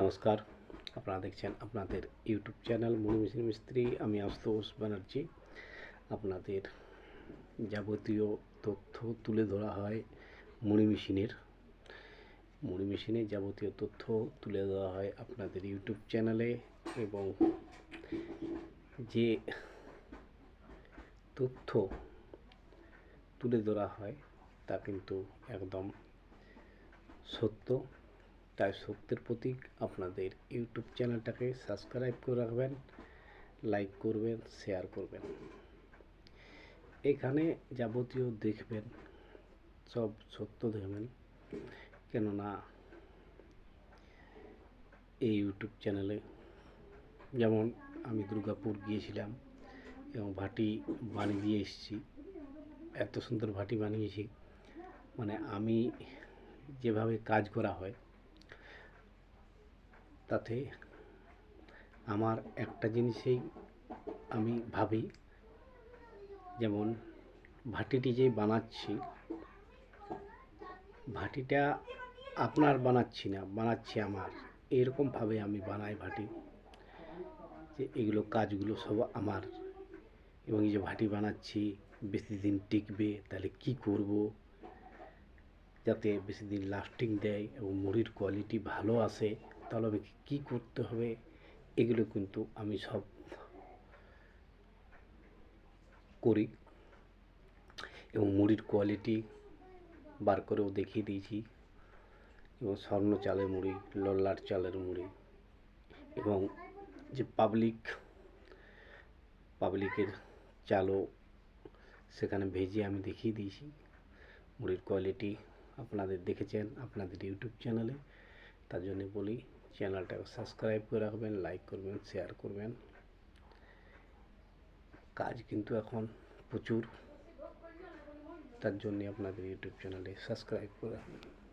নমস্কার। আপনারা দেখছেন আপনাদের ইউটিউব চ্যানেল মুনি মেশিন মিস্ত্রি। আমি আশুতোষ ব্যানার্জি। আপনাদের যাবতীয় তথ্য তুলে ধরা হয় মুনি মেশিনের। মুনি মেশিনের যাবতীয় তথ্য তুলে ধরা হয় আপনাদের ইউটিউব চ্যানেলে এবং যে তথ্য তুলে ধরা হয় তা কিন্তু একদম সত্য। তাই সত্যের প্রতীক আপনাদের ইউটিউব চ্যানেলটাকে সাবস্ক্রাইব করে রাখবেন, লাইক করবেন, শেয়ার করবেন। এখানে যাবতীয় দেখবেন, সব সত্য দেখবেন। কেননা এই ইউটিউব চ্যানেলে যেমন আমি দুর্গাপুর গিয়েছিলাম এবং ভাটি বানিয়ে দিয়ে এসেছি, এত সুন্দর ভাটি বানিয়েছি মানে আমি যেভাবে কাজ করা হয় তাতে আমার একটা জিনিসেই আমি ভাবি, যেমন ভাটিটি যে বানাচ্ছি, ভাটিটা আপনার বানাচ্ছি না, বানাচ্ছি আমার। এরকমভাবে আমি বানাই ভাটি, যে এগুলো কাজগুলো সব আমার। এবং এই যে ভাটি বানাচ্ছি, বেশি দিন টিকবে, তাহলে কি করব? যাতে বেশি দিন লাস্টিং দেয় এবং মুড়ির কোয়ালিটি ভালো আসে তাহলে আমাকে কী করতে হবে, এগুলো কিন্তু আমি সব করি এবং মুড়ির কোয়ালিটি বার করেও দেখিয়ে দিয়েছি এবং স্বর্ণ চালের মুড়ি, লল্লার চালের মুড়ি এবং যে পাবলিক পাবলিকের চালও সেখানে ভেজে আমি দেখিয়ে দিয়েছি, মুড়ির কোয়ালিটি আপনাদের দেখেছেন আপনাদের ইউটিউব চ্যানেলে। তার জন্য বলি, চ্যানেলটাকে সাবস্ক্রাইব করে রাখবেন, লাইক করবেন, শেয়ার করবেন। কাজ কিন্তু এখন প্রচুর। তার জন্য আপনাদের ইউটিউব চ্যানেলে সাবস্ক্রাইব করে রাখবেন।